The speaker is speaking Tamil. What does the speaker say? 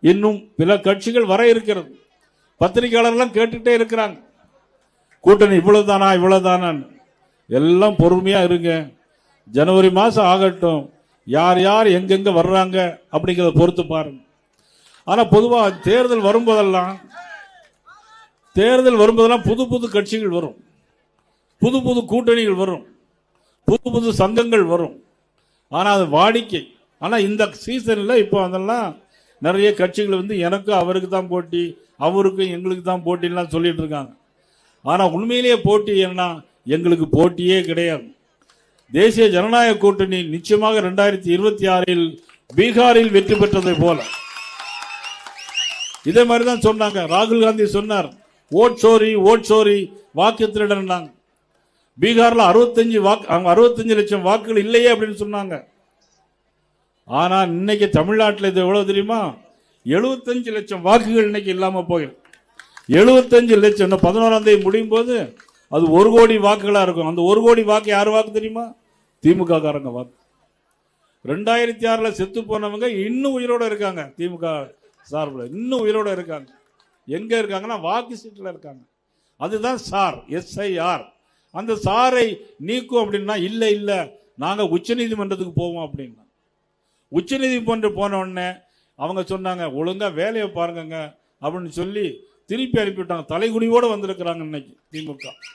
இன்னும் பல கட்சிகள் வர இருக்கிறது. பத்திரிகையாளர்லாம் கேட்டுட்டே இருக்கிறாங்க. கூட்டணி இவ்வளவுதானா இவ்வளவுதானான்னு. எல்லாம் பொறுமையா இருங்க. ஜனவரி மாசம் ஆகட்டும். யார் யார் எங்கெங்க வர்றாங்க அப்படிங்கிறத பொறுத்து பாருங்க. ஆனா பொதுவா தேர்தல் வரும்போதெல்லாம் தேர்தல் வரும்போதெல்லாம் புது புது கட்சிகள் வரும். புது புது கூட்டணிகள் வரும். புது புது சங்கங்கள் வரும். ஆனால் அது வாடிக்கை. ஆனால் இந்த சீசனில் இப்போ அதெல்லாம் நிறைய கட்சிகள் வந்து எனக்கு அவருக்கு தான் போட்டி அவருக்கும் எங்களுக்கு தான் போட்டின்லாம் சொல்லிட்டு இருக்காங்க. ஆனால் உண்மையிலேயே போட்டி என்ன எங்களுக்கு போட்டியே கிடையாது. தேசிய ஜனநாயக கூட்டணி நிச்சயமாக ரெண்டாயிரத்தி இருபத்தி ஆறில் பீகாரில் வெற்றி பெற்றதை போல. இதே மாதிரி தான் சொன்னாங்க. ராகுல் காந்தி சொன்னார் ஓட் சோரி ஓட் சோரி வாக்கு திருடன்னாங்க பீகாரில் அறுபத்தஞ்சு வாக்கு அவங்க அறுபத்தஞ்சு லட்சம் வாக்குகள் இல்லையே அப்படின்னு சொன்னாங்க. ஆனால் இன்னைக்கு தமிழ்நாட்டில் இது எவ்வளோ தெரியுமா? எழுபத்தஞ்சு லட்சம் வாக்குகள் இன்னைக்கு இல்லாமல் போயிடும் எழுபத்தஞ்சு லட்சம் இன்னும் பதினோராம் தேதி முடியும் போது அது ஒரு கோடி வாக்குகளாக இருக்கும். அந்த ஒரு கோடி வாக்கு யார் வாக்கு தெரியுமா? திமுக காரங்க வாக்கு. ரெண்டாயிரத்தி ஆறில் செத்து போனவங்க இன்னும் உயிரோட இருக்காங்க திமுக சார்பில். இன்னும் உயிரோட இருக்காங்க. எங்கே இருக்காங்கன்னா வாக்கு சீட்டில் இருக்காங்க. அதுதான் சார் எஸ்ஐஆர். அந்த சாரை நீக்கும் அப்படின்னா இல்லை இல்லை நாங்கள் உச்சநீதிமன்றத்துக்கு போவோம் அப்படின்னா. உச்சநீதிமன்றம் போன உடனே அவங்க சொன்னாங்க ஒழுங்காக வேலையை பாருங்கங்க அப்படின்னு சொல்லி திருப்பி அனுப்பிவிட்டாங்க. தலைகுனிவோடு வந்திருக்கிறாங்க இன்னைக்கு திமுக.